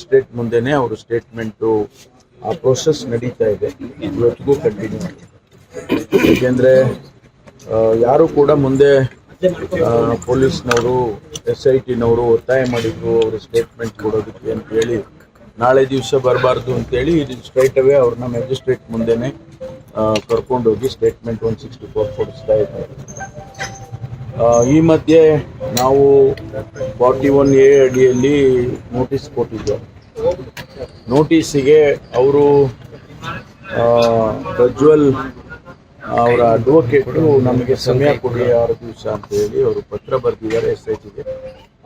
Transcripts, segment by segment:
Magistrate ಮುಂದೆನೆ ಅವರು statement ಆ ಪ್ರೋಸೆಸ್ ನಡೀತಾ ಇದೆ. ಇವತ್ತಿಗೂ ಕಂಟಿನ್ಯೂ ಆಗಿದೆ. ಏಕೆಂದರೆ ಯಾರು ಕೂಡ ಮುಂದೆ ಪೊಲೀಸ್ನವರು, ಎಸ್ ಐ ಟಿನವರು ಒತ್ತಾಯ ಮಾಡಿದ್ರು ಅವರು ಸ್ಟೇಟ್ಮೆಂಟ್ ಕೊಡೋದಕ್ಕೆ ಅಂತ ಹೇಳಿ, ನಾಳೆ ದಿವಸ ಬರಬಾರ್ದು ಅಂತೇಳಿ ಸ್ಟ್ರೈಟ್ ಅವೇ ಅವ್ರನ್ನ ಮ್ಯಾಜಿಸ್ಟ್ರೇಟ್ ಮುಂದೆನೆ ಕರ್ಕೊಂಡೋಗಿ ಸ್ಟೇಟ್ಮೆಂಟ್ ಒನ್ ಸಿಕ್ಸ್ಟಿ ಫೋರ್ ಕೊಡಿಸ್ತಾ ಇದ್ದಾರೆ. ಈ ಮಧ್ಯೆ ನಾವು ಫಾರ್ಟಿ ಒನ್ ಎ ಅಡಿಯಲ್ಲಿ ನೋಟಿಸ್ ಕೊಟ್ಟಿದ್ದೆವು ನೋಟಿಸಿಗೆ ಅವರು ಪ್ರಜ್ವಲ್ ಅವರ ಅಡ್ವೊಕೇಟು ನಮಗೆ ಸಮಯ ಕೊಡಿ, ಆರು ದಿವಸ ಅಂತ ಹೇಳಿ ಅವರು ಪತ್ರ ಬರೆದಿದ್ದಾರೆ ಎಸ್ ಐ ಟಿಗೆ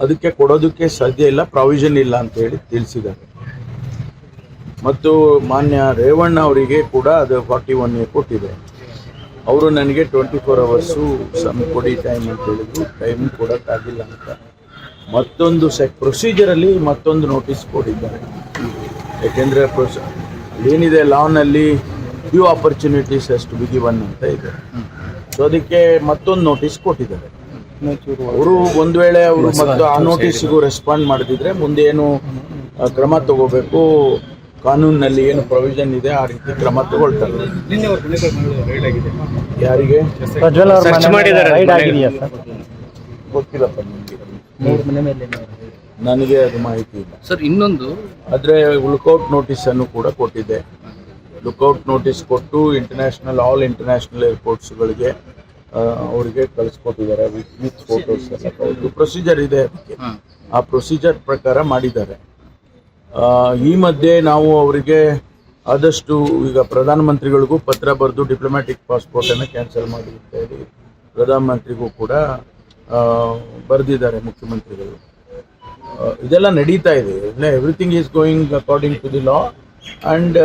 ಅದಕ್ಕೆ ಕೊಡೋದಕ್ಕೆ ಸಾಧ್ಯ ಇಲ್ಲ ಪ್ರಾವಿಷನ್ ಇಲ್ಲ ಅಂತ ಹೇಳಿ ತಿಳಿಸಿದ್ದಾರೆ. ಮತ್ತು ಮಾನ್ಯ ರೇವಣ್ಣ ಅವರಿಗೆ ಕೂಡ ಅದು ಫಾರ್ಟಿ ಒನ್ ಎ ಕೊಟ್ಟಿದೆ. ಅವರು ನನಗೆ ಟ್ವೆಂಟಿ ಫೋರ್ ಅವರ್ಸು ಸಮ್ ಕೊಡಿ ಟೈಮ್ ಅಂತ ಹೇಳಿದ್ರು. ಟೈಮ್ ಕೊಡೋಕ್ಕಾಗಿಲ್ಲ ಅಂತ. ಮತ್ತೊಂದು ಸೆ ಪ್ರೊಸೀಜರಲ್ಲಿ ಮತ್ತೊಂದು ನೋಟಿಸ್ ಕೊಟ್ಟಿದ್ದಾರೆ. ಯಾಕೆಂದರೆ ಪ್ರೊಸ ಏನಿದೆ ಲಾನಲ್ಲಿ ಫ್ಯೂ ಆಪರ್ಚುನಿಟೀಸ್ ಅಷ್ಟು ಬಿಗಿ ಬನ್ ಅಂತ ಇದೆ. ಸೊ ಅದಕ್ಕೆ ಮತ್ತೊಂದು ನೋಟಿಸ್ ಕೊಟ್ಟಿದ್ದಾರೆ. ಅವರು ಒಂದು ವೇಳೆ ಅವರು ಮತ್ತು ಆ ನೋಟಿಸ್ಗೂ ರೆಸ್ಪಾಂಡ್ ಮಾಡಿದ್ರೆ ಮುಂದೇನು ಕ್ರಮ ತಗೋಬೇಕು ಕಾನೂನಿನಲ್ಲಿ ಏನು ಪ್ರೊವಿಷನ್ ಇದೆ ಆ ರೀತಿ ಕ್ರಮ ತಗೊಳ್ತಾರೆ. ಯಾರಿಗೆ? ಗೊತ್ತಿಲ್ಲಪ್ಪ ನಿಮಗೆ. ನನಗೆ ಅದು ಮಾಹಿತಿ ಇಲ್ಲ. ಸರ್ ಇನ್ನೊಂದು. ಆದರೆ ಲುಕೌಟ್ ನೋಟಿಸ್ ಅನ್ನು ಕೂಡ ಕೊಟ್ಟಿದೆ ಲುಕೌಟ್ ನೋಟಿಸ್ ಕೊಟ್ಟು ಇಂಟರ್ನ್ಯಾಷನಲ್ ಆಲ್ ಇಂಟರ್ನ್ಯಾಷನಲ್ ಏರ್ಪೋರ್ಟ್ಸ್ಗಳಿಗೆ ಅವರಿಗೆ ಕಳಿಸ್ಕೊಟ್ಟಿದ್ದಾರೆ. ವಿತ್ ವಿತ್ ಫೋಟೋಸ್ ಎಲ್ಲ ಪ್ರೊಸೀಜರ್ ಇದೆ ಅದಕ್ಕೆ. ಆ ಪ್ರೊಸೀಜರ್ ಪ್ರಕಾರ ಮಾಡಿದ್ದಾರೆ. ಈ ಮಧ್ಯೆ ನಾವು ಅವರಿಗೆ ಆದಷ್ಟು ಈಗ ಪ್ರಧಾನಮಂತ್ರಿಗಳಿಗೂ ಪತ್ರ ಬರೆದು ಡಿಪ್ಲೊಮ್ಯಾಟಿಕ್ ಪಾಸ್ಪೋರ್ಟನ್ನು ಕ್ಯಾನ್ಸಲ್ ಮಾಡಿ ಅಂತ ಹೇಳಿ ಪ್ರಧಾನಮಂತ್ರಿಗೂ ಕೂಡ ಬರೆದಿದ್ದಾರೆ ಮುಖ್ಯಮಂತ್ರಿಗಳು. ಇದೆಲ್ಲ ನಡೀತಾ ಇದೆ. Everything is going according to the law and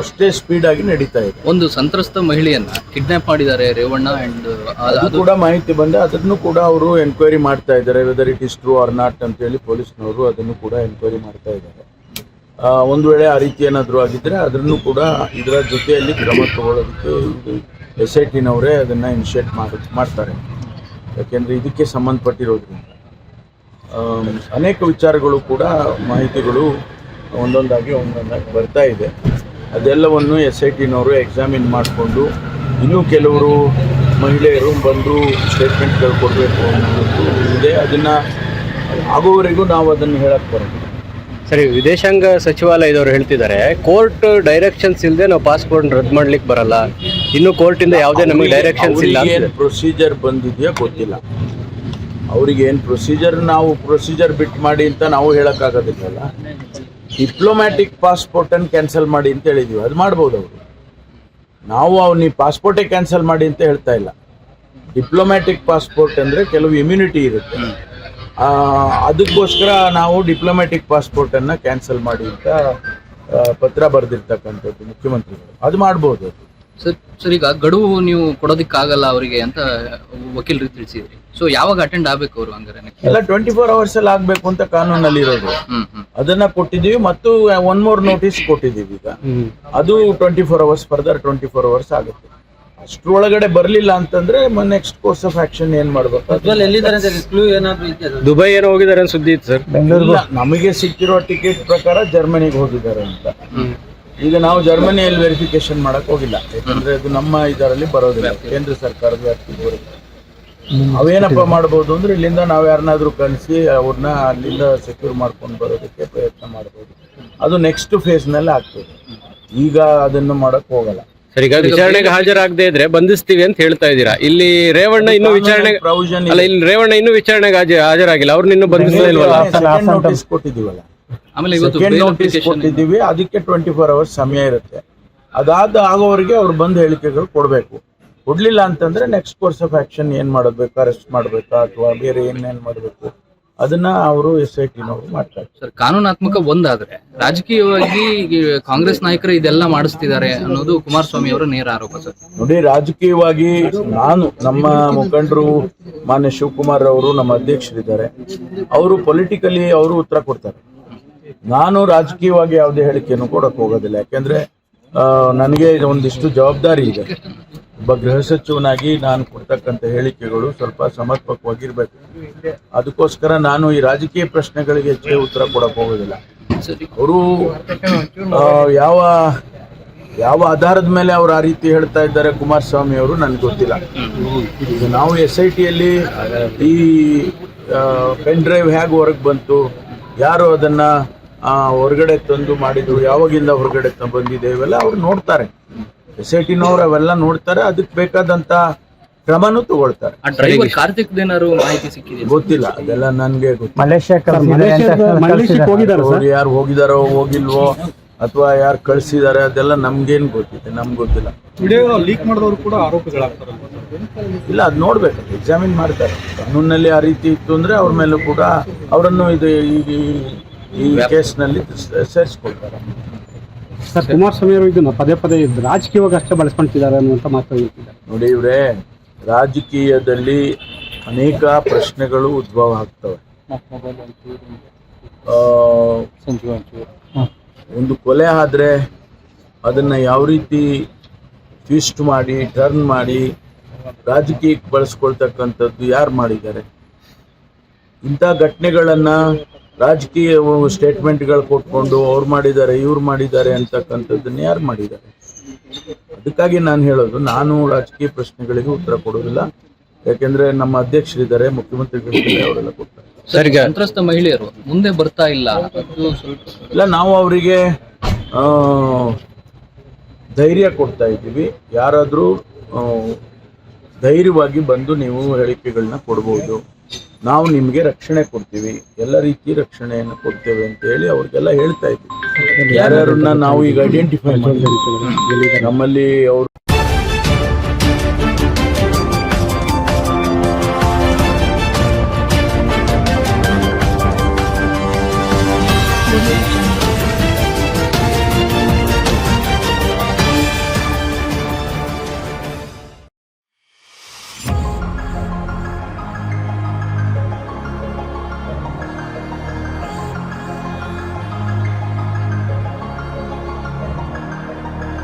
ಅಷ್ಟೇ ಸ್ಪೀಡ್ ಆಗಿ ನಡೀತಾ ಇದೆ. ಒಂದು ಸಂತ್ರಸ್ತ ಮಹಿಳೆಯನ್ನ ಕಿಡ್ನಾಪ್ ಮಾಡಿದ್ದಾರೆ ರೇವಣ್ಣ ಅಂಡ್ ಅದು ಕೂಡ ಮಾಹಿತಿ ಬಂದೆ. ಅದನ್ನು ಕೂಡ ಅವರು ಎನ್ಕ್ವೈರಿ ಮಾಡ್ತಾ ಇದ್ದಾರೆ whether it is true or not ಅಂತ ಹೇಳಿ ಪೊಲೀಸ್ನವರು ಅದನ್ನು ಕೂಡ ಎನ್ಕ್ವೈರಿ ಮಾಡ್ತಾ ಇದ್ದಾರೆ. ಒಂದು ವೇಳೆ ಆ ರೀತಿ ಏನಾದರೂ ಆಗಿದ್ದರೆ ಅದನ್ನು ಕೂಡ ಇದರ ಜೊತೆಯಲ್ಲಿ ಕ್ರಮ ತಗೊಳ್ಳೋದಕ್ಕೆ ಇದು ಎಸ್ ಐ ಟಿನವರೇ ಅದನ್ನು ಇನಿಷಿಯೇಟ್ ಮಾಡಿ ಮಾಡ್ತಾರೆ. ಯಾಕೆಂದರೆ ಇದಕ್ಕೆ ಸಂಬಂಧಪಟ್ಟಿರೋದ್ರಿಂದ. ಅನೇಕ ವಿಚಾರಗಳು ಕೂಡ ಮಾಹಿತಿಗಳು ಒಂದೊಂದಾಗಿ ಒಂದೊಂದಾಗಿ ಬರ್ತಾ ಇದೆ. ಅದೆಲ್ಲವನ್ನು ಎಸ್ ಐ ಟಿನವರು ಎಕ್ಸಾಮಿನ್ ಮಾಡಿಕೊಂಡು ಇನ್ನೂ ಕೆಲವರು ಮಹಿಳೆಯರು ಬಂದು ಸ್ಟೇಟ್ಮೆಂಟ್ಗಳು ಕೊಡಬೇಕು ಅನ್ನೋದು ಇದೆ. ಅದನ್ನು ಆಗುವವರೆಗೂ ನಾವು ಅದನ್ನು ಹೇಳಕ್ಕೆ ಬರೋದು ಸರಿ ವಿದೇಶಾಂಗ ಸಚಿವಾಲಯದವರು ಹೇಳ್ತಿದ್ದಾರೆ ಕೋರ್ಟ್ ಡೈರೆಕ್ಷನ್ಸ್ ಇಲ್ಲದೆ ನಾವು ಪಾಸ್ಪೋರ್ಟ್ ರದ್ದು ಮಾಡ್ಲಿಕ್ಕೆ ಬರಲ್ಲ. ಇನ್ನು ಕೋರ್ಟಿಂದ ಇಂದ ಯಾವುದೇ ನಮಗೆ ಡೈರೆಕ್ಷನ್ಸ್ ಇಲ್ಲ ಏನು ಪ್ರೊಸೀಜರ್ ಬಂದಿದೆಯೋ ಗೊತ್ತಿಲ್ಲ. ಅವ್ರಿಗೆ ಏನು ಪ್ರೊಸೀಜರ್ ನಾವು ಪ್ರೊಸೀಜರ್ ಬಿಟ್ಟು ಮಾಡಿ ಅಂತ ನಾವು ಹೇಳೋಕ್ಕಾಗೋದಿಲ್ಲಲ್ಲ ಡಿಪ್ಲೊಮ್ಯಾಟಿಕ್ ಪಾಸ್ಪೋರ್ಟನ್ನು ಕ್ಯಾನ್ಸಲ್ ಮಾಡಿ ಅಂತ ಹೇಳಿದೀವಿ. ಅದು ಮಾಡ್ಬೋದು ಅವರು. ನಾವು ಅವ್ರು ನೀವು ಪಾಸ್ಪೋರ್ಟೇ ಕ್ಯಾನ್ಸಲ್ ಮಾಡಿ ಅಂತ ಹೇಳ್ತಾ ಇಲ್ಲ. ಡಿಪ್ಲೊಮ್ಯಾಟಿಕ್ ಪಾಸ್ಪೋರ್ಟ್ ಅಂದರೆ ಕೆಲವು ಇಮ್ಯುನಿಟಿ ಇರುತ್ತೆ. ಅದಕ್ಕೋಸ್ಕರ ನಾವು ಡಿಪ್ಲೊಮ್ಯಾಟಿಕ್ ಪಾಸ್ಪೋರ್ಟನ್ನು ಕ್ಯಾನ್ಸಲ್ ಮಾಡಿ ಅಂತ ಪತ್ರ ಬರೆದಿರ್ತಕ್ಕಂಥದ್ದು ಮುಖ್ಯಮಂತ್ರಿಗಳು. ಅದು ಮಾಡ್ಬೋದು ಅದು ಸರ್ ಸರ್ ಈಗ ಗಡುವು ನೀವು ಕೊಡೋದಕ್ಕಾಗಲ್ಲ ಅವರಿಗೆ ಅಂತ ವಕೀಲರಿಗೆ ತಿಳಿಸಿದ್ರಿ. ಸೊ ಯಾವಾಗ ಅಟೆಂಡ್ ಆಗ್ಬೇಕು ಅವರು ಹಂಗಾರೆ next? ಎಲ್ಲ ಟ್ವೆಂಟಿ ಫೋರ್ ಅವರ್ಸ್ ಅಲ್ಲಿ ಆಗ್ಬೇಕು ಅಂತ ಕಾನೂನಲ್ಲಿ ಇರೋದು. ಅದನ್ನ ಕೊಟ್ಟಿದೀವಿ ಮತ್ತು ಒನ್ ಮೋರ್ ನೋಟಿಸ್ ಕೊಟ್ಟಿದೀವಿ ಈಗ. ಅದು twenty four hours further twenty four hours ಆಗುತ್ತೆ. ಅಷ್ಟ್ರೊಳಗಡೆ ಬರಲಿಲ್ಲ ಅಂತಂದ್ರೆ ನೆಕ್ಸ್ಟ್ ಕೋರ್ಸ್ ಆಫ್ ಆಕ್ಷನ್ ಏನ್ ಮಾಡ್ಬೇಕು? ದುಬೈ ಏನೋ ಹೋಗಿದ್ದಾರೆ ಅಂತ ಸುದ್ದಿ ಇತ್ತು ಸರ್. ಬೆಂಗಳೂರು ನಮಗೆ ಸಿಕ್ಕಿರೋ ಟಿಕೆಟ್ ಪ್ರಕಾರ ಜರ್ಮನಿಗೆ ಹೋಗಿದ್ದಾರೆ ಅಂತ. ಈಗ ನಾವು ಜರ್ಮನಿಯಲ್ಲಿ ವೆರಿಫಿಕೇಶನ್ ಮಾಡಕ್ ಹೋಗಿಲ್ಲ. ಯಾಕಂದ್ರೆ ಅದು ನಮ್ಮ ಇದರಲ್ಲಿ ಬರೋದಿಲ್ಲ. ಕೇಂದ್ರ ಸರ್ಕಾರದ ವ್ಯಾಪ್ತಿಗೆ ಬರುತ್ತೆ ಅವೇನಪ್ಪ ಮಾಡಬಹುದು ಅಂದ್ರೆ ಇಲ್ಲಿಂದ ನಾವು ಯಾರನ್ನಾದ್ರೂ ಕಳಿಸಿ ಅವ್ರನ್ನ ಅಲ್ಲಿಂದ ಸೆಕ್ಯೂರ್ ಮಾಡ್ಕೊಂಡು ಬರೋದಕ್ಕೆ ಪ್ರಯತ್ನ ಮಾಡಬಹುದು ಅದು ನೆಕ್ಸ್ಟ್ ಫೇಸ್ನಲ್ಲಿ ಆಗ್ತದೆ. ಈಗ ಅದನ್ನು ಮಾಡಕ್ ಹೋಗಲ್ಲ. ಈಗ ವಿಚಾರಣೆಗೆ ಹಾಜರಾಗದೆ ಇದ್ರೆ ಬಂಧಿಸ್ತೀವಿ ಅಂತ ಹೇಳ್ತಾ ಇದ್ದೀರಾ? ಇಲ್ಲಿ ರೇವಣ್ಣ ಇನ್ನು ವಿಚಾರಣೆ ಅಲ್ಲ ಇಲ್ಲಿ ರೇವಣ್ಣ ಇನ್ನು ವಿಚಾರಣೆಗೆ ಹಾಜ- ಹಾಜರಾಗಿಲ್ಲ. ಅವ್ರನ್ನ ಇನ್ನು ಬಂಧಿಸಲಿಲ್ವಲ್ಲ ನೋಟಿಸ್ ಕೊಟ್ಟಿದ್ದೀವಲ್ಲ. ಆಮೇಲೆ ಇವತ್ತು ಕೊಟ್ಟಿದ್ದೀವಿ ಅದಕ್ಕೆ ಟ್ವೆಂಟಿ ಫೋರ್ ಅವರ್ಸ್ ಸಮಯ ಇರುತ್ತೆ. ಅದಾದ ಆಗೋವರೆಗೆ ಅವ್ರು ಬಂದು ಹೇಳಿಕೆಗಳು ಕೊಡಬೇಕು. ಕೊಡಲಿಲ್ಲ ಅಂತಂದ್ರೆ ನೆಕ್ಸ್ಟ್ ಕೋರ್ಸ್ ಆಫ್ ಆಕ್ಷನ್ ಏನ್ ಮಾಡಬೇಕು ಅರೆಸ್ಟ್ ಮಾಡಬೇಕಾ ಅಥವಾ ಬೇರೆ ಏನೇನ್ ಮಾಡಬೇಕು? ಅದನ್ನ ಅವರು ಎಸ್ ಐ ಟಿನವರು ಮಾಡ್ತಾರೆ. ಸರ್ ಕಾನೂನಾತ್ಮಕ ಒಂದಾದ್ರೆ ರಾಜಕೀಯವಾಗಿ ಕಾಂಗ್ರೆಸ್ ನಾಯಕರು ಇದೆಲ್ಲ ಮಾಡಿಸ್ತಿದ್ದಾರೆ ಅನ್ನೋದು ಕುಮಾರಸ್ವಾಮಿ ಅವರ ನೇರ ಆರೋಪ ಸರ್. ನೋಡಿ ರಾಜಕೀಯವಾಗಿ ನಾನು ನಮ್ಮ ಮುಖಂಡರು ಮಾನ್ಯ ಶಿವಕುಮಾರ್ ಅವರು ನಮ್ಮ ಅಧ್ಯಕ್ಷರಿದ್ದಾರೆ. ಅವರು ಪೊಲಿಟಿಕಲಿ ಅವರು ಉತ್ತರ ಕೊಡ್ತಾರೆ. ನಾನು ರಾಜಕೀಯವಾಗಿ ಯಾವುದೇ ಹೇಳಿಕೆಯನ್ನು ಕೊಡಕ್ಕೆ ಹೋಗೋದಿಲ್ಲ. ಯಾಕೆಂದ್ರೆ ನನಗೆ ಒಂದಿಷ್ಟು ಜವಾಬ್ದಾರಿ ಇದೆ. ಒಬ್ಬ ಗೃಹ ಸಚಿವನಾಗಿ ನಾನು ಕೊಡ್ತಕ್ಕಂಥ ಹೇಳಿಕೆಗಳು ಸ್ವಲ್ಪ ಸಮರ್ಪಕವಾಗಿರ್ಬೇಕು. ಅದಕ್ಕೋಸ್ಕರ ನಾನು ಈ ರಾಜಕೀಯ ಪ್ರಶ್ನೆಗಳಿಗೆ ಹೆಚ್ಚು ಉತ್ತರ ಕೊಡಕ್ಕೆ ಹೋಗೋದಿಲ್ಲ. ಅವರು ಯಾವ ಯಾವ ಆಧಾರದ ಮೇಲೆ ಅವರು ಆ ರೀತಿ ಹೇಳ್ತಾ ಇದ್ದಾರೆ ಕುಮಾರಸ್ವಾಮಿ ಅವರು, ನನಗೆ ಗೊತ್ತಿಲ್ಲ. ನಾವು ಎಸ್ ಐ ಟಿಯಲ್ಲಿ ಈ ಪೆನ್ ಡ್ರೈವ್ ಹೇಗೆ ಹೊರಗೆ ಬಂತು, ಯಾರು ಅದನ್ನ ಹೊರಗಡೆ ತಂದು ಮಾಡಿದ್ರು ಯಾವಾಗಿಂದ ಹೊರಗಡೆ ತ- ಬಂದಿದೆ ಇವೆಲ್ಲ ಅವ್ರು ನೋಡ್ತಾರೆ. ಎಸ್ ಐ ಟಿನವ್ರು ಅವೆಲ್ಲ ನೋಡ್ತಾರೆ ಅದಕ್ಕೆ ಬೇಕಾದಂತ ಕ್ರಮನೂ ತಗೊಳ್ತಾರೆ. ಆ ಡ್ರೈವರ್ ಕಾರ್ತಿಕ್ ಏನಾದ್ರು ಮಾಹಿತಿ ಸಿಕ್ಕಿದೆ ಗೊತ್ತಿಲ್ಲ ಅದೆಲ್ಲ ನನ್ಗೆ ಗೊತ್ತಿಲ್ಲ. ಯಾರು ಹೋಗಿದಾರೋ ಹೋಗಿಲ್ವೋ ಅಥವಾ ಯಾರು ಕಳ್ಸಿದಾರೆ ಅದೆಲ್ಲ ನಮ್ಗೇನ್ ಗೊತ್ತಿದೆ ನಮ್ಗೆ ಗೊತ್ತಿಲ್ಲ. ವಿಡಿಯೋ ಲೀಕ್ ಮಾಡಿದವರು ಕೂಡ ಆರೋಪಿಗಳಾಗ್ತಾರೆ ಇಲ್ಲ ಅದು ನೋಡ್ಬೇಕು ಎಕ್ಸಾಮಿನ್ ಮಾಡ್ತಾರೆ. ಕಾನೂನಲ್ಲಿ ಆ ರೀತಿ ಇತ್ತು ಅಂದ್ರೆ ಅವ್ರ ಮೇಲೂ ಕೂಡ ಅವರನ್ನು ಇದು ಈ- ಈ- ಕೇಸ್ನಲ್ಲಿ ಸೇರಿಸ್ಕೊಳ್ತಾರೆ. ಸರ್ ಕುಮಾರಸ್ವಾಮಿ ಅವರು ಇದನ್ನ ಪದೇ ಪದೇ ಇದು ರಾಜಕೀಯವಾಗಿ ಅಷ್ಟೇ ಬಳಸ್ಕೊಂತಿದ್ದಾರೆ ಅನ್ನುವಂತ ಮಾತು ಹೇಳ್ತಿದ್ದಾರೆ ನೋಡಿ ಇವರೇ ರಾಜಕೀಯದಲ್ಲಿ ಅನೇಕ ಪ್ರಶ್ನೆಗಳು ಉದ್ಭವ ಆಗ್ತವೆ. ಆ, ಒಂದು ಕೊಲೆ ಆದ್ರೆ ಅದನ್ನ ಯಾವ ರೀತಿ ಟ್ವಿಸ್ಟ್ ಮಾಡಿ ಟರ್ನ್ ಮಾಡಿ ರಾಜಕೀಯಕ್ಕೆ ಬಳಸ್ಕೊಳ್ತಕ್ಕಂಥದ್ದು ಯಾರು ಮಾಡಿದ್ದಾರೆ? ಇಂಥ ಘಟನೆಗಳನ್ನ ರಾಜಕೀಯ ಸ್ಟೇಟ್ಮೆಂಟ್ಗಳು ಕೊಟ್ಕೊಂಡು ಅವ್ರು ಮಾಡಿದ್ದಾರೆ ಇವ್ರು ಮಾಡಿದ್ದಾರೆ ಅಂತಕ್ಕಂಥದ್ದನ್ನ ಯಾರು ಮಾಡಿದ್ದಾರೆ? ಅದಕ್ಕಾಗಿ ನಾನು ಹೇಳೋದು ನಾನು ರಾಜಕೀಯ ಪ್ರಶ್ನೆಗಳಿಗೆ ಉತ್ತರ ಕೊಡೋದಿಲ್ಲ ಯಾಕೆಂದ್ರೆ ನಮ್ಮ ಅಧ್ಯಕ್ಷರಿದ್ದಾರೆ ಮುಖ್ಯಮಂತ್ರಿಗಳಿದ್ದಾರೆ ಅವರೆಲ್ಲ ಕೊಡ್ತಾರೆ. ಸರ್ ಈಗ ಸಂತ್ರಸ್ತ ಮಹಿಳೆಯರು ಮುಂದೆ ಬರ್ತಾ ಇಲ್ಲ. ಇಲ್ಲ ನಾವು ಅವರಿಗೆ ಆ, ಧೈರ್ಯ ಕೊಡ್ತಾ ಇದ್ದೀವಿ. ಯಾರಾದರೂ ಧೈರ್ಯವಾಗಿ ಬಂದು ನೀವು ಹೇಳಿಕೆಗಳನ್ನ ಕೊಡ್ಬೋದು. ನಾವು ನಿಮಗೆ ರಕ್ಷಣೆ ಕೊಡ್ತೀವಿ ಎಲ್ಲ ರೀತಿ ರಕ್ಷಣೆಯನ್ನು ಕೊಡ್ತೇವೆ ಅಂತ ಹೇಳಿ ಅವ್ರಿಗೆಲ್ಲ ಹೇಳ್ತಾ ಇದ್ವಿ ಯಾರ್ಯಾರನ್ನ ನಾವು ಈಗ ಐಡೆಂಟಿಫೈ ಮಾಡಿದ್ದೀವಿ ನಮ್ಮಲ್ಲಿ ಅವರು